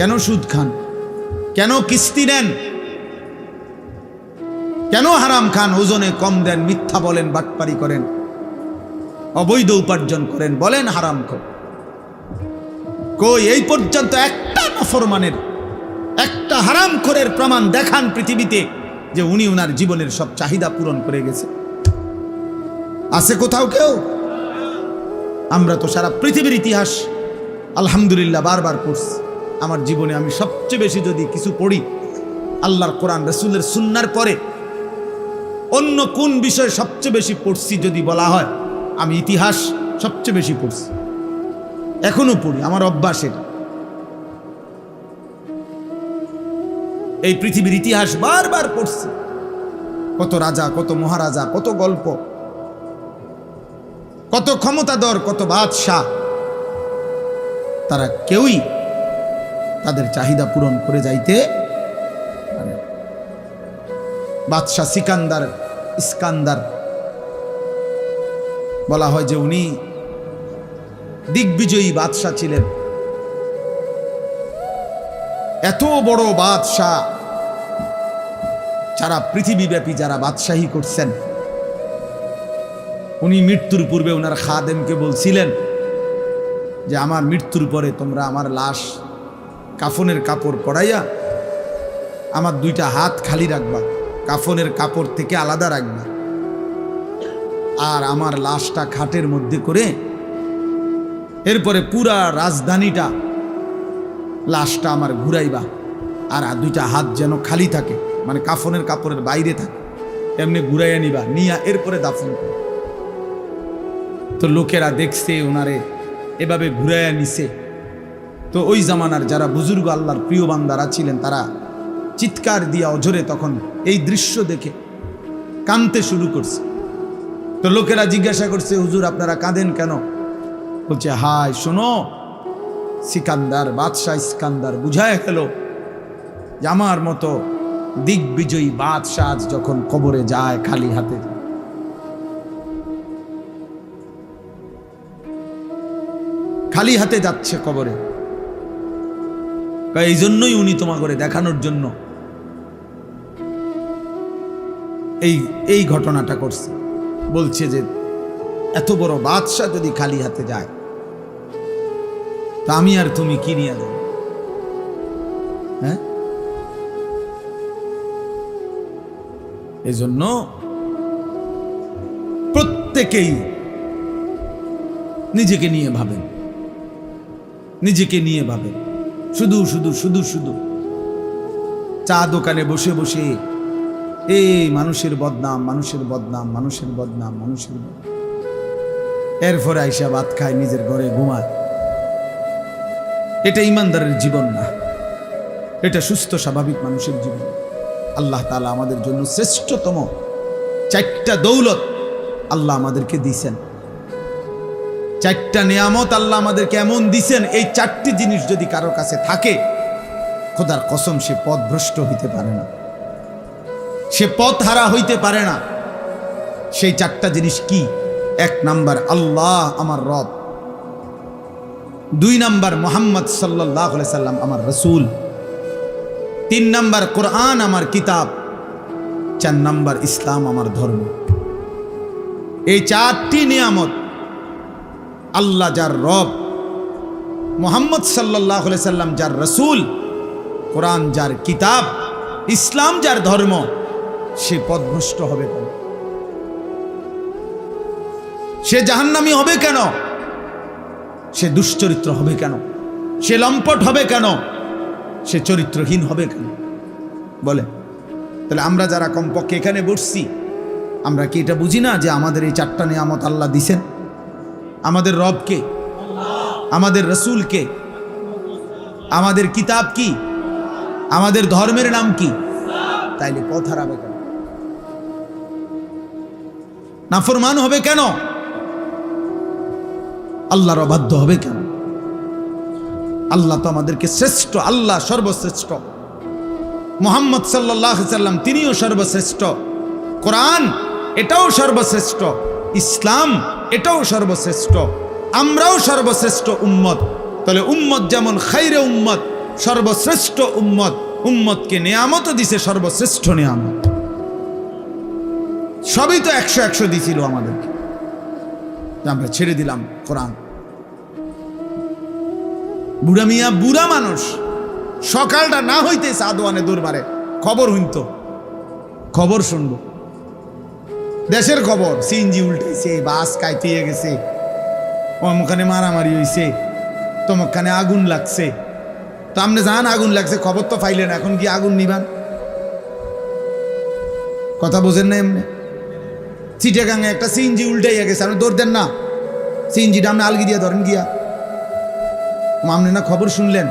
কেন সুদ খান? কেন কিস্তি নেন? কেন হারাম খান? ওজনে কম দেন, মিথ্যা বলেন, বাটপারি করেন, অবৈধ উপার্জন করেন, বলেন হারাম কর কই, এই পর্যন্ত একটা নফরমানের, একটা হারাম খোরের প্রমাণ দেখান পৃথিবীতে যে উনি উনার জীবনের সব চাহিদা পূরণ করে গেছে। আছে কোথাও কেউ? আমরা তো সারা পৃথিবীর ইতিহাস আলহামদুলিল্লাহ বারবার পড়ছি। আমার জীবনে আমি সবচেয়ে বেশি যদি কিছু পড়ি, আল্লাহর কোরআন, রসুলের সুন্নার পরে, অন্য কোন বিষয়ে সবচেয়ে বেশি পড়ছি যদি বলা হয়, আমি ইতিহাস সবচেয়ে বেশি পড়ছি। এখনও পড়ি, আমার অভ্যাস এটা। এই পৃথিবীর ইতিহাস বারবার পড়ছি। কত রাজা, কত মহারাজা, কত গল্প, কত ক্ষমতাধর, কত বাদশাহ, তারা কেউই তাদের চাহিদা পূরণ করে যাইতে বাদশাহ সিকান্দার, ইস্কান্দার বলা হয় যে উনি দিগ্বিজয়ী বাদশাহ ছিলেন। এত বড় বাদশাহ যারা পৃথিবীব্যাপী যারা বাদশাহী করছেন, উনি মৃত্যুর পূর্বে ওনার খাদেমকে বলছিলেন যে, আমার মৃত্যুর পরে তোমরা আমার লাশ কাফনের কাপড় পরাইয়া আমার দুইটা হাত খালি রাখবা, কাফনের কাপড় থেকে আলাদা রাখবা। আর আমার লাশটা খাটের মধ্যে করে এরপরে পুরা রাজধানীটা, লাশটা আমার ঘুরাইবা। আর দুইটা হাত যেন খালি থাকে মানে কাফনের কাপড়ের বাইরে থাকে, এমনি ঘুরাইয়া নিবা, নিয়া এরপরে দাফন তো লোকেরা দেখছে, ওনারে এভাবে ঘুরাইয়া নিছে। তো ওই জামানার যারা বুজুর্গ আল্লাহর প্রিয় বান্দারা ছিলেন, তারা চিৎকার দিয়া অঝরে তখন এই দৃশ্য দেখে কাঁদতে শুরু করছে। তো লোকেরা জিজ্ঞাসা করছে, হুজুর, আপনারা কাঁদেন কেন? বলছে, হায়, শোনো, সিকান্দার, বাদশাহ ইস্কান্দার বুঝায় গেল যে আমার মতো দিগ্বিজয়ী বাদশাহ যখন কবরে যায় খালি হাতে। খালি হাতে যাচ্ছে কবরে। এই জন্যই উনি তোমা করে দেখানোর জন্য এই এই ঘটনাটা করছে। বলছে যে এত বড় বাদশাহ যদি খালি হাতে যায়, তা আমি আর তুমি কি নিয়ে যাব? হ্যাঁ? এজন্য প্রত্যেকেই নিজেকে নিয়ে ভাবেন। নিজেকে নিয়ে ভাবেন। শুধু শুধু শুধু শুধু চা দোকানে বসে বসে এই মানুষের বদনাম মানুষের বদনাম মানুষের বদনাম মানুষের বদনাম। এরপরে আইসা ভাত খায়, নিজের ঘরে ঘুমায়। এটা ইমানদারের জীবন না। এটা সুস্থ, স্বাভাবিক মানুষের জীবন। আল্লাহ তালা আমাদের জন্য শ্রেষ্ঠতম চারটা দৌলত আল্লাহ আমাদেরকে দিছেন চারটা নিয়ামত আল্লাহ আমাদেরকে এমন দিছেন, এই চারটি জিনিস যদি কারও কাছে থাকে, খোদার কসম, সে পথভ্রষ্ট হইতে পারে না। সে পথ হারা হইতে পারে না। সেই চারটা জিনিস কি? এক নাম্বার, আল্লাহ আমার রব। দুই নাম্বার, মোহাম্মদ সাল্লাহ সাল্লাম আমার রসুল। তিন নাম্বার, কোরআন আমার কিতাব। চার নাম্বার, ইসলাম আমার ধর্ম। এই চারটি নিয়ামত আল্লাহ যার রব, মোহাম্মদ সাল্লাহ সাল্লাম যার রসুল, কোরআন যার কিতাব, ইসলাম যার ধর্ম, সে পদভ্রষ্ট হবে কেন? সে জাহান্নামি হবে কেন? সে দুশ্চরিত্র হবে কেন? সে লম্পট হবে কেন? সে চরিত্রহীন হবে কেন? বলে, তাহলে আমরা যারা কমপক্ষে এখানে বসছি, আমরা কি এটা বুঝি না যে আমাদের এই চারটা নিয়ামত আল্লাহ দিছেন? আমাদের রবকে আমাদের রসুলকে আমাদের কিতাব কি? আমাদের ধর্মের নাম কি? তাইলে পথ হারাবে কেন? নাফরমান হবে কেন? আল্লাহর অবাধ্য হবে কেন? আল্লাহ তো আমাদেরকে শ্রেষ্ঠ, আল্লাহ সর্বশ্রেষ্ঠ। মোহাম্মদ সাল্লাহ সাল্লাম, তিনিও সর্বশ্রেষ্ঠ। কোরআন, এটাও সর্বশ্রেষ্ঠ। ইসলাম এটাও সর্বশ্রেষ্ঠ। আমরাও সর্বশ্রেষ্ঠ উম্মত। তাহলে উম্মত যেমন খাইরে উম্মত, সর্বশ্রেষ্ঠ উম্মত, উম্মতকে নেয়ামত দিছে সর্বশ্রেষ্ঠ নেয়ামত। সবই তো একশো একশো দিছিল আমাদেরকে। আমরা ছেড়ে দিলাম কোরআন। বুড়া মিয়া, বুড়া মানুষ, সকালটা না হইতে সাদওয়ানে দরবারে। খবর হইত খবর শুনব। দেশের খবর। সিএনজি উল্টেছে বাস কাইতে গেছে। অমুখানে মারামারি হইছে, তমুখানে আগুন লাগছে। তো আপনি জান আগুন লাগছে, খবর তো পাইলেন, এখন কি আগুন নিবান? কথা বোঝেন না এমনি চিটাগাঙে একটা সিএনজি উল্টাইয়া গেছে, আপনি দৌড় দেন না। সিএনজিটা আপনি আলগি দিয়ে ধরেন গিয়া। আপনি না খবর শুনলেন?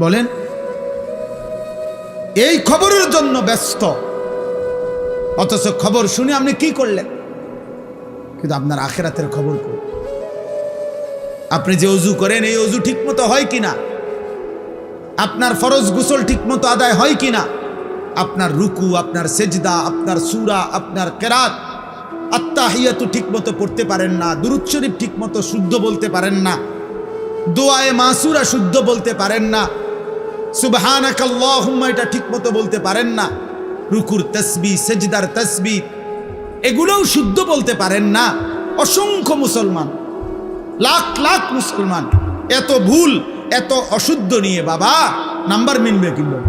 বলেন। এই খবরের জন্য ব্যস্ত। অথচ খবর শুনে আপনি কি করলেন? কিন্তু আপনার আখেরাতের খবর কই? আপনি যে অজু করেন, এই অজু ঠিক মতো হয় কিনা আপনার ফরজ গোসল ঠিক মতো আদায় হয় কিনা আপনার রুকু, আপনার সেজদা, আপনার সুরা, আপনার কেরাত আত্মাহিয়াতু ঠিক মতো পড়তে পারেন না, দুরুদ শরীফ ঠিক মতো শুদ্ধ বলতে পারেন না, দোয়ায়ে মাসুরা শুদ্ধ বলতে পারেন না, সুবহানাকাল্লাহুম্মা এটা ঠিক মতো বলতে পারেন না রুকুর তসবি, সেজদার তসবি, এগুলোও শুদ্ধ বলতে পারেন না। অসংখ্য মুসলমান, লাখ লাখ মুসলমান, এত ভুল, এত অশুদ্ধ নিয়ে বাবা, নাম্বার মিলবে কিংবা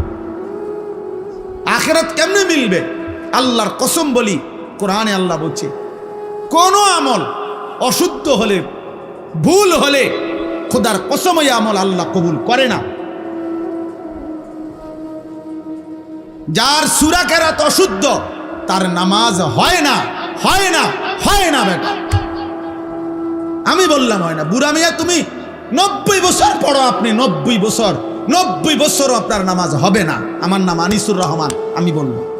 আখেরাত কেমনে মিলবে? আল্লাহর কসম বলি, কোরআনে আল্লাহ বলছে, কোন আমল অশুদ্ধ হলে, ভুল হলে, খোদার কসম ওই আমল আল্লাহ কবুল করে না। যার সুরা কেরাত অশুদ্ধ, তার নামাজ হয় না হয় না হয় না বেটা। আমি বললাম, হয় না। বুড়া মিয়া, তুমি নব্বই বছর পড়ো আপনি, নব্বই বছর, নব্বই বছরও আপনার নামাজ হবে না। আমার নাম আনিসুর রহমান, আমি বললাম।